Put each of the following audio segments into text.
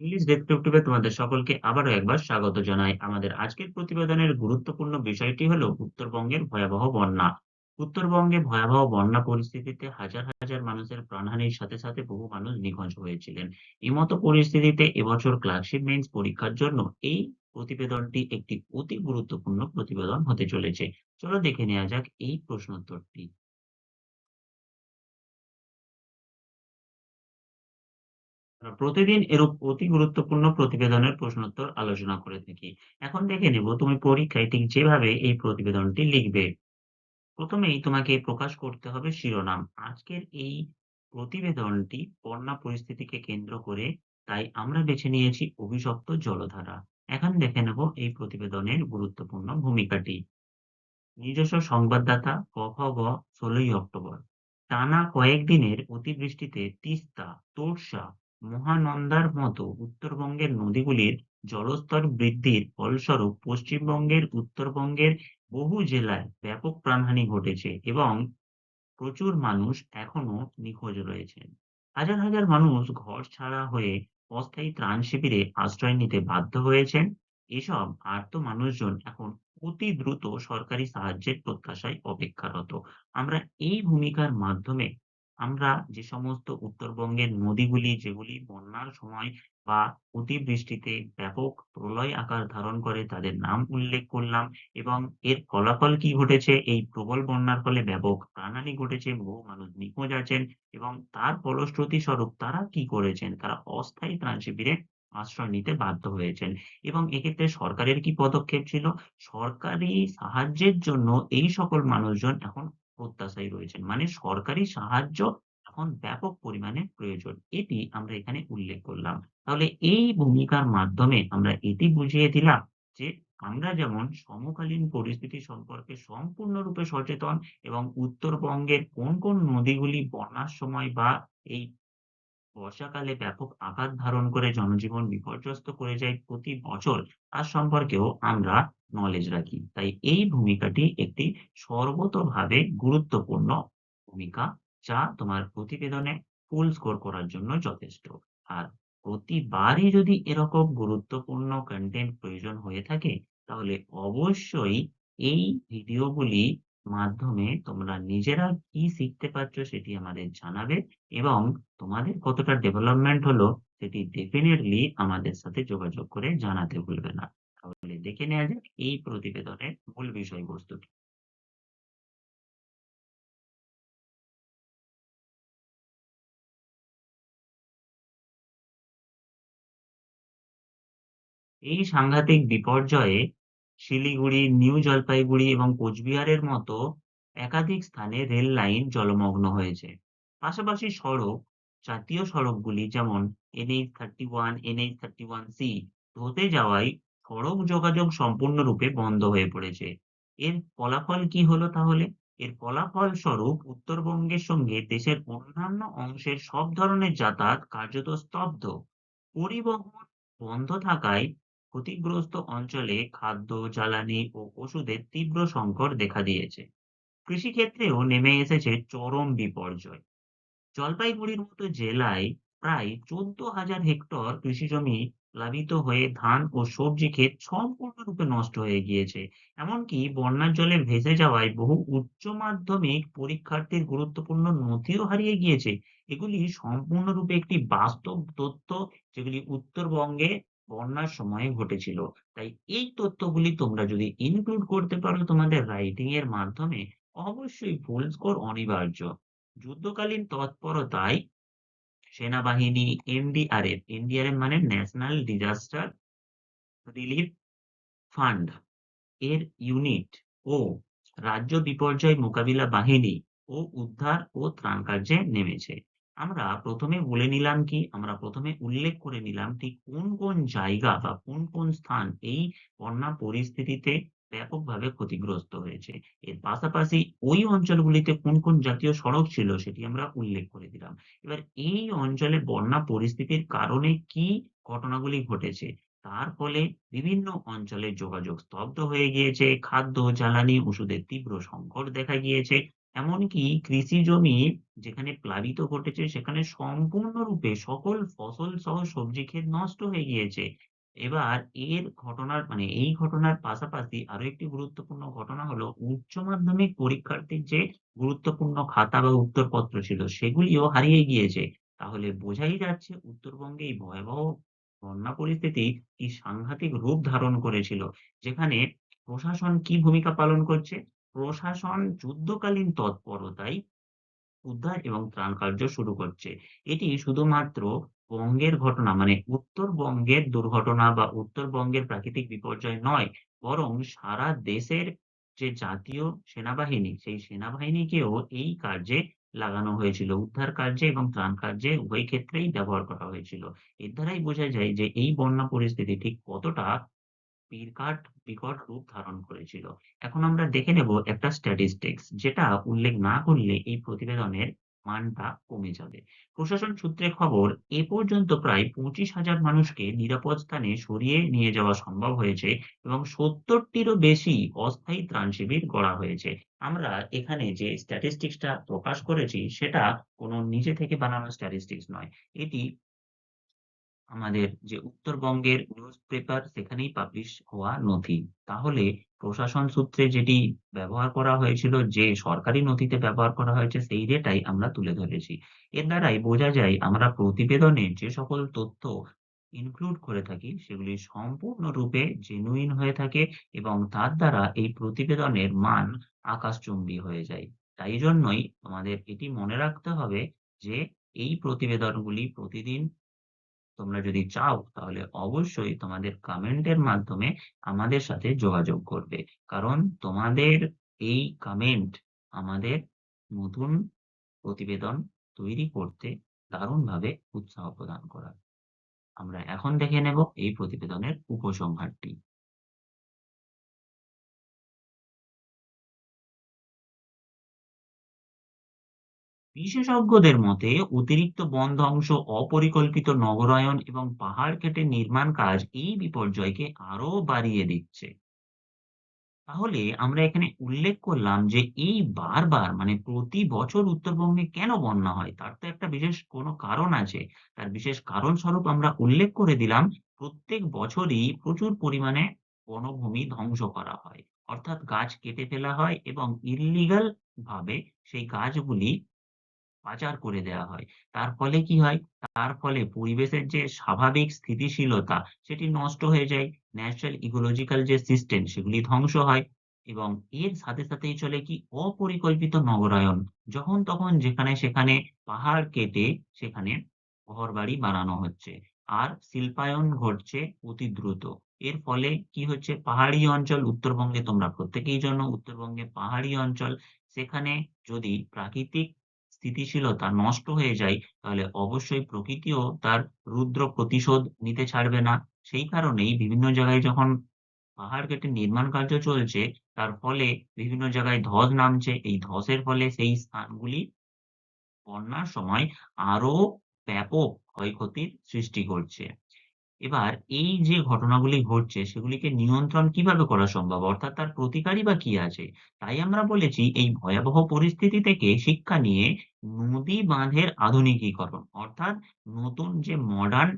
English তোমাদের সকলকে আবারও একবার স্বাগত জানাই। আমাদের আজকের প্রতিবেদনের গুরুত্বপূর্ণ বিষয়টি উত্তরবঙ্গের ভয়াবহ বন্যা। উত্তরবঙ্গে ভয়াবহ বন্যা পরিস্থিতিতে হাজার হাজার মানুষের প্রাণহানির সাথে সাথে বহু মানুষ নিখোঁজ হয়েছিলেন। এমতো পরিস্থিতিতে এবছর ক্লার্কশিপ মেন্স পরীক্ষার জন্য এই প্রতিবেদনটি একটি অতি গুরুত্বপূর্ণ প্রতিবেদন হতে চলেছে। চলো দেখে নেওয়া যাক এই প্রশ্নোত্তরটি। প্রতিদিন এরূপ অতি গুরুত্বপূর্ণ প্রতিবেদনের প্রশ্নোত্তর আলোচনা করে থাকি। এখন দেখে নেব তুমি পরীক্ষায় ঠিক যেভাবে এই প্রতিবেদনটি লিখবে। প্রথমেই তোমাকে প্রকাশ করতে হবে শিরোনাম। আজকের এই প্রতিবেদনটি বন্যা পরিস্থিতিকে কেন্দ্র করে, তাই আমরা বেছে নিয়েছি অভিশপ্ত জলধারা। এখন দেখে নেব এই প্রতিবেদনের গুরুত্বপূর্ণ ভূমিকাটি। নিজস্ব সংবাদদাতা গ ষোলোই অক্টোবর। টানা কয়েকদিনের অতিবৃষ্টিতে তিস্তা তোর্ষা মহানন্দার মতো উত্তরবঙ্গের নদীগুলির জলস্তর বৃদ্ধির ফলস্বরূপ পশ্চিমবঙ্গের উত্তরবঙ্গের বহু জেলায় ব্যাপক প্রাণহানি ঘটেছে এবং প্রচুর মানুষ এখনও নিখোঁজ রয়েছেন হাজার হাজার মানুষ ঘর ছাড়া হয়ে অস্থায়ী ত্রাণ শিবিরে আশ্রয় নিতে বাধ্য হয়েছেন। এসব আর্ত মানুষজন এখন অতি দ্রুত সরকারি সাহায্যের প্রত্যাশায় অপেক্ষারত। আমরা এই ভূমিকার মাধ্যমে আমরা যে সমস্ত উত্তরবঙ্গের নদীগুলি, যেগুলি বন্যার সময় বা অতিবৃষ্টিতে ব্যাপক প্রলয় আকার ধারণ করে, তাদের নাম উল্লেখ করলাম এবং এর ফলাফল কি ঘটেছে? এই প্রবল বন্যার ফলে ব্যাপক প্রাণহানি ঘটেছে, বহু মানুষ নিখোঁজ আছেন এবং তার ফলশ্রুতি স্বরূপ তারা কি করেছেন? তারা অস্থায়ী ত্রাণ শিবিরে আশ্রয় নিতে বাধ্য হয়েছেন এবং এক্ষেত্রে সরকারের কি পদক্ষেপ ছিল? সরকারি সাহায্যের জন্য এই সকল মানুষজন এখন প্রত্যাশায় রয়েছেন। মানে সরকারি সাহায্য এখন ব্যাপক পরিমাণে প্রয়োজন। এটি আমরা এখানে উল্লেখ করলাম। তাহলে এই ভূমিকার মাধ্যমে আমরা এটি বুঝিয়ে দিলাম যে আমরা যেমন সমকালীন পরিস্থিতি সম্পর্কে সম্পূর্ণরূপে সচেতন এবং উত্তরবঙ্গের কোন কোন নদীগুলি বন্যার সময় বা এই বর্ষাকালে ব্যাপক আকার ধারণ করে জনজীবন বিপর্যস্ত করে যায় প্রতি বছর, তার সম্পর্কেও আমরা নলেজ রাখি। তাই এই ভূমিকাটি একটি সর্বতোভাবে গুরুত্বপূর্ণ ভূমিকা, যা তোমার প্রতিবেদনে ফুল স্কোর করার জন্য যথেষ্ট। আর প্রতিবারই যদি এরকম গুরুত্বপূর্ণ কন্টেন্ট প্রয়োজন হয়ে থাকে, তাহলে অবশ্যই এই ভিডিওগুলি মাধ্যমে তোমরা নিজেরা কি শিখতে পারছ সেটি আমাদের জানাবে এবং তোমাদের কতটা ডেভেলপমেন্ট হলো সেটি ডেফিনেটলি আমাদের সাথে যোগাযোগ করে জানাতে ভুলবে না। তাহলে দেখে নেওয়া যাক এই প্রতিবেদনের মূল বিষয়বস্তুটি এই সাংঘাতিক বিপর্যয়ে শিলিগুড়ি, নিউ জলপাইগুড়ি এবং কোচবিহারের মতো একাধিক স্থানে রেল লাইন জলমগ্ন হয়েছে। পাশাপাশি সড়ক, জাতীয় সড়কগুলি যেমন NH থার্টি ওয়ান সি ধসে যাওয়ায় সড়ক যোগাযোগ সম্পূর্ণরূপে বন্ধ হয়ে পড়েছে। এর ফলাফল কি হলো তাহলে? এর ফলাফল স্বরূপ উত্তরবঙ্গের সঙ্গে দেশের অন্যান্য অংশের সব ধরনের যাতায়াত কার্যত স্তব্ধ। পরিবহন বন্ধ থাকায় ক্ষতিগ্রস্ত অঞ্চলে খাদ্য, জ্বালানি ও ওষুধের তীব্র সংকট দেখা দিয়েছে। কৃষিক্ষেত্রেও নেমে এসেছে চরম বিপর্যয়। জলপাইগুড়ির মতো জেলায় প্রায় চোদ্দ হাজার হেক্টর কৃষিজমি প্লাবিত হয়ে ধান ও সবজি ক্ষেত সম্পূর্ণরূপে নষ্ট হয়ে গিয়েছে। এমনকি বন্যার জলে ভেসে যাওয়ায় বহু উচ্চ মাধ্যমিক পরীক্ষার্থীর গুরুত্বপূর্ণ নথিও হারিয়ে গিয়েছে। এগুলি সম্পূর্ণরূপে একটি বাস্তব তথ্য, যেগুলি উত্তরবঙ্গে বন্যার সময়ে ঘটেছিল। তাই এই তথ্যগুলি তোমরা যদি ইনক্লুড করতে পারো তোমাদের রাইটিং এর মাধ্যমে, অবশ্যই ফুল স্কোর অনিবার্য। যুদ্ধকালীন তৎপরতায় সেনাবাহিনী, এনডিআরএফ এনডিআরএফ মানে ন্যাশনাল ডিজাস্টার রিলিফ ফান্ড এর ইউনিট ও রাজ্য বিপর্যয় মোকাবিলা বাহিনী ও উদ্ধার ও ত্রাণ কার্যে নেমেছে। আমরা প্রথমে বলে নিলাম কি? আমরা প্রথমে উল্লেখ করে নিলাম ঠিক কোন কোন জায়গা বা কোন কোন স্থান এই বন্যা পরিস্থিতিতে ব্যাপকভাবে ক্ষতিগ্রস্ত হয়েছে। এর পাশাপাশি ওই অঞ্চলগুলিতে কোন কোন জাতীয় সড়ক ছিল সেটি আমরা উল্লেখ করে দিলাম। এবার এই অঞ্চলে বন্যা পরিস্থিতির কারণে কি ঘটনাগুলি ঘটেছে? তার ফলে বিভিন্ন অঞ্চলে যোগাযোগ স্তব্ধ হয়ে গিয়েছে, খাদ্য, জ্বালানি, ওষুধের তীব্র সংকট দেখা গিয়েছে এমনকি কৃষি জমি যেখানে প্লাবিত ঘটেছে, সেখানে সম্পূর্ণরূপে সকল ফসল সহ সবজি ক্ষেত নষ্ট হয়ে গিয়েছে। এবার এর ঘটনার মানে এই ঘটনার পাশাপাশি আরও একটি গুরুত্বপূর্ণ ঘটনা হলো, উচ্চ মাধ্যমিক পরীক্ষার্থীর যে গুরুত্বপূর্ণ খাতা বা উত্তরপত্র ছিল, সেগুলিও হারিয়ে গিয়েছে। তাহলে বোঝাই যাচ্ছে উত্তরবঙ্গে এই ভয়াবহ বন্যা পরিস্থিতি কি সাংঘাতিক রূপ ধারণ করেছিল। যেখানে প্রশাসন কি ভূমিকা পালন করছে? প্রশাসন যুদ্ধকালীন তৎপরতায় উদ্ধার এবং ত্রাণ কার্য শুরু করছে। এটি শুধুমাত্র বঙ্গের ঘটনা মানে উত্তরবঙ্গের দুর্ঘটনা বা উত্তরবঙ্গের প্রাকৃতিক বিপর্যয় নয়, বরং সারা দেশের যে জাতীয় সেনাবাহিনী, সেই সেনাবাহিনীকেও এই কার্যে লাগানো হয়েছিল। উদ্ধার কার্যে এবং ত্রাণ কার্যে উভয় ক্ষেত্রেই ব্যবহার করা হয়েছিল। এর দ্বারাই বোঝা যায় যে এই বন্যা পরিস্থিতি ঠিক কতটা বিরাট বিকট রূপ ধারণ করেছিল। এখন আমরা দেখে নেব একটা স্ট্যাটিস্টিক্স যেটা উল্লেখ না করলে এই প্রতিবেদনের মানটা কমে যাবে। প্রশাসন সূত্রে খবর এ পর্যন্ত প্রায় ২৫,০০০ মানুষকে নিরাপদ স্থানে সরিয়ে নিয়ে যাওয়া সম্ভব হয়েছে এবং সত্তরটিরও বেশি অস্থায়ী ত্রাণ শিবির গড়া হয়েছে। আমরা এখানে যে স্ট্যাটিস্টিক্সটা প্রকাশ করেছি সেটা কোনো নিজে থেকে বানানো স্ট্যাটিস্টিক্স নয়। এটি আমাদের যে উত্তরবঙ্গের নিউজ পেপার সেখানেই পাবলিশ হওয়া নথি। তাহলে প্রশাসন সূত্রে যেটি ব্যবহার করা হয়েছিল, যে সরকারি নথিতে ব্যবহার করা হয়েছে সেই ডেটাই আমরা তুলে ধরেছি। এর দ্বারাই বোঝা যায় আমরা প্রতিবেদনে যে সকল তথ্য ইনক্লুড করে থাকি সেগুলি সম্পূর্ণরূপে জেনুইন হয়ে থাকে এবং তার দ্বারা এই প্রতিবেদনের মান আকাশচুম্বী হয়ে যায়। তাই জন্যই আমাদের এটি মনে রাখতে হবে যে এই প্রতিবেদনগুলি প্রতিদিন তোমরা যদি চাও, তাহলে অবশ্যই তোমাদের কমেন্টের মাধ্যমে আমাদের সাথে যোগাযোগ করবে। কারণ তোমাদের এই কমেন্ট আমাদের নতুন প্রতিবেদন তৈরি করতে দারুণভাবে উৎসাহ প্রদান করা। আমরা এখন দেখে নেব এই প্রতিবেদনের উপসংহারটি। বিশেষজ্ঞদের মতে অতিরিক্ত বন ধ্বংস, অপরিকল্পিত নগরায়ন এবং পাহাড় কেটে নির্মাণ কাজ এই বিপর্যয়কে আরও বাড়িয়ে দিচ্ছে। তাহলে আমরা এখানে উল্লেখ করলাম যে এই বারবার মানে প্রতি বছর উত্তরবঙ্গে কেন বন্যা হয়? তার তো একটা বিশেষ কোনো কারণ আছে। তার বিশেষ কারণ স্বরূপ আমরা উল্লেখ করে দিলাম প্রত্যেক বছরই প্রচুর পরিমাণে বনভূমি ধ্বংস করা হয়। অর্থাৎ গাছ কেটে ফেলা হয় এবং ইল্লিগাল ভাবে সেই গাছগুলি পাচার করে দেওয়া হয়। তার ফলে কি হয়? তার ফলে পরিবেশের যে স্বাভাবিক স্থিতিশীলতা, সেটি নষ্ট হয়ে যায়। ন্যাচারাল ইকোলজিক্যাল যে সিস্টেম, সেগুলি ধ্বংস হয় এবং এর সাথে সাথেই চলে কি অপরিকল্পিত নগরায়ন। যখন তখন যেখানে সেখানে পাহাড় কেটে সেখানে ঘরবাড়ি বানানো হচ্ছে। আর শিল্পায়ন ঘটছে অতি দ্রুত। এর ফলে কি হচ্ছে? পাহাড়ি অঞ্চল উত্তরবঙ্গে তোমরা প্রত্যেকেই জানো, উত্তরবঙ্গে পাহাড়ি অঞ্চল সেখানে যদি প্রাকৃতিক স্থিতিশীলতা নষ্ট হয়ে যায়, তাহলে অবশ্যই প্রকৃতিও তার রুদ্র প্রতিশোধ নিতে ছাড়বে না। সেই কারণেই বিভিন্ন জায়গায় যখন পাহাড় কেটে নির্মাণ কার্য চলছে, তার ফলে বিভিন্ন জায়গায় ধস নামছে। এই ধসের ফলে সেই স্থানগুলি বন্যার সময় আরও ব্যাপক ক্ষয়ক্ষতির সৃষ্টি করছে। এবার এই যে ঘটনাগুলি ঘটছে, সেগুলিকে নিয়ন্ত্রণ কীভাবে করা সম্ভব? অর্থাৎ তার প্রতিকারই বা কি আছে? তাই আমরা বলেছি, এই ভয়াবহ পরিস্থিতি থেকে শিক্ষা নিয়ে নদী বাঁধের আধুনিকীকরণ, অর্থাৎ নতুন যে মডার্ন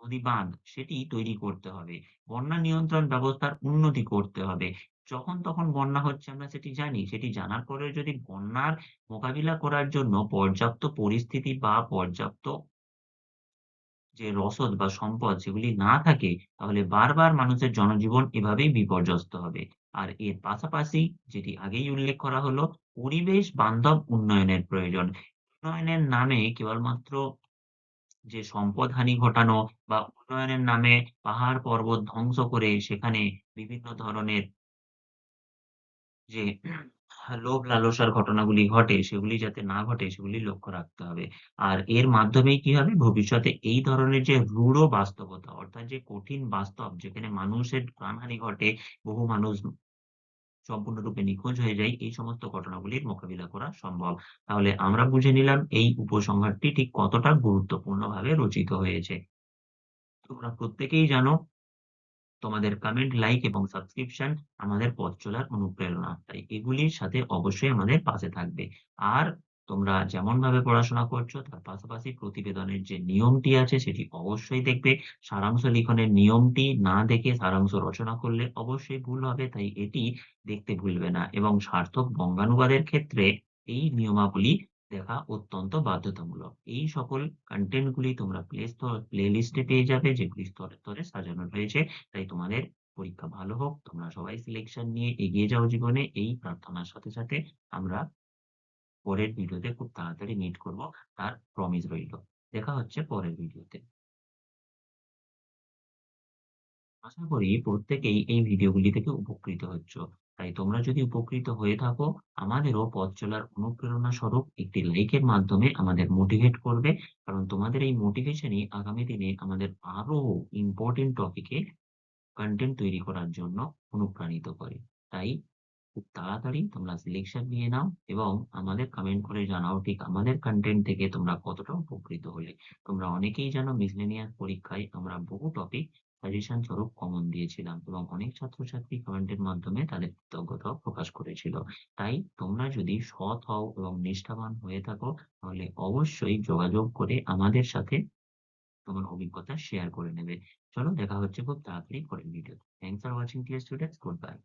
নদী বাঁধ, সেটি তৈরি করতে হবে। বন্যা নিয়ন্ত্রণ ব্যবস্থার উন্নতি করতে হবে। যখন তখন বন্যা হচ্ছে, আমরা সেটি জানি। সেটি জানার পরেও যদি বন্যার মোকাবিলা করার জন্য পর্যাপ্ত পরিস্থিতি বা পর্যাপ্ত যে রসদ বা সম্পদ সেগুলি না থাকে, তাহলে বারবার মানুষের জনজীবন এভাবেই বিপর্যস্ত হবে। আর এর পাশাপাশি যেটি আগেই উল্লেখ করা হলো পরিবেশ বান্ধব উন্নয়নের প্রয়োজন। উন্নয়নের নামে কেবলমাত্র যে সম্পদ হানি ঘটানো বা উন্নয়নের নামে পাহাড় পর্বত ধ্বংস করে সেখানে বিভিন্ন ধরনের যে লোভ লালসার ঘটনাগুলি ঘটে সেগুলি যাতে না ঘটে সেগুলি লক্ষ্য রাখতে হবে। আর এর মাধ্যমেই কি হবে? ভবিষ্যতে এই ধরনের যে রূঢ় বাস্তবতা অর্থাৎ যে কঠিন বাস্তব যেখানে মানুষের প্রাণহানি ঘটে, বহু মানুষ সম্পূর্ণরূপে নিখোঁজ হয়ে যায়, এই সমস্ত ঘটনাগুলির মোকাবিলা করা সম্ভব। তাহলে আমরা বুঝে নিলাম এই উপসংহারটি ঠিক কতটা গুরুত্বপূর্ণভাবে রচিত হয়েছে। তোমরা প্রত্যেকেই জানো তোমাদের কমেন্ট, লাইক এবং সাবস্ক্রিপশন আমাদের পথ চলার অনুপ্রেরণা। তাই এগুলির সাথে অবশ্যই আমাদের পাশে থাকবে। আর তোমরা যেমনভাবে পড়াশোনা করছ তার পাশাপাশি প্রতিবেদনের যে নিয়মটি আছে সেটি অবশ্যই দেখবে। সারাংশ লিখনের নিয়মটি না দেখে সারাংশ রচনা করলে অবশ্যই ভুল হবে। তাই এটি দেখতে ভুলবে না এবং সার্থক বঙ্গানুবাদের ক্ষেত্রে এই নিয়মাবলী দেখা অত্যন্ত বাধ্যতামূলক। এই সকল কনটেন্ট গুলি তোমরা প্লে স্তর প্লেলিস্টে পেয়ে যাবে যেগুলি স্তরে, স্তরে সাজানো রয়েছে। তাই তোমাদের পরীক্ষা ভালো হোক। তোমরা সবাই সিলেকশন নিয়ে এগিয়ে যাও জীবনে। এই প্রার্থনার সাথে, সাথে আমরা পরের ভিডিওতে খুব তাড়াতাড়ি মিট করব, তার প্রমিস রইল। দেখা হচ্ছে পরের ভিডিওতে। আশা করি প্রত্যেকেই এই ভিডিওগুলি থেকে উপকৃত হচ্ছ। তাই তোমরা যদি উপকৃত হয়ে থাকো, আমাদেরও পথ চলার অনুপ্রেরণা স্বরূপ একটি লাইকের মাধ্যমে আমাদের মোটিভেট করবে। কারণ তোমাদের এই মোটিভেশনই আগামী দিনে আমাদের আরও ইম্পোর্টেন্ট টপিকে কন্টেন্ট তৈরি করার জন্য অনুপ্রাণিত করে। তাই খুব তাড়াতাড়ি তোমরা সিলেকশন নিয়ে নাও এবং আমাদের কমেন্ট করে জানাও ঠিক আমাদের কন্টেন্ট থেকে তোমরা কতটা উপকৃত হলে। তোমরা অনেকেই জানো মিসলেনিয়াস পরীক্ষায় আমরা বহু টপিক সাজেশন স্বরূপ কমন দিয়েছিলাম এবং অনেক ছাত্রছাত্রী কমেন্টের মাধ্যমে তাদের কৃতজ্ঞতাও প্রকাশ করেছিল। তাই তোমরা যদি সৎ হও এবং নিষ্ঠাবান হয়ে থাকো, তাহলে অবশ্যই যোগাযোগ করে আমাদের সাথে তোমার অভিজ্ঞতা শেয়ার করে নেবে। চলো দেখা হচ্ছে খুব তাড়াতাড়ি পরের video thanks for watching dear students. Goodbye.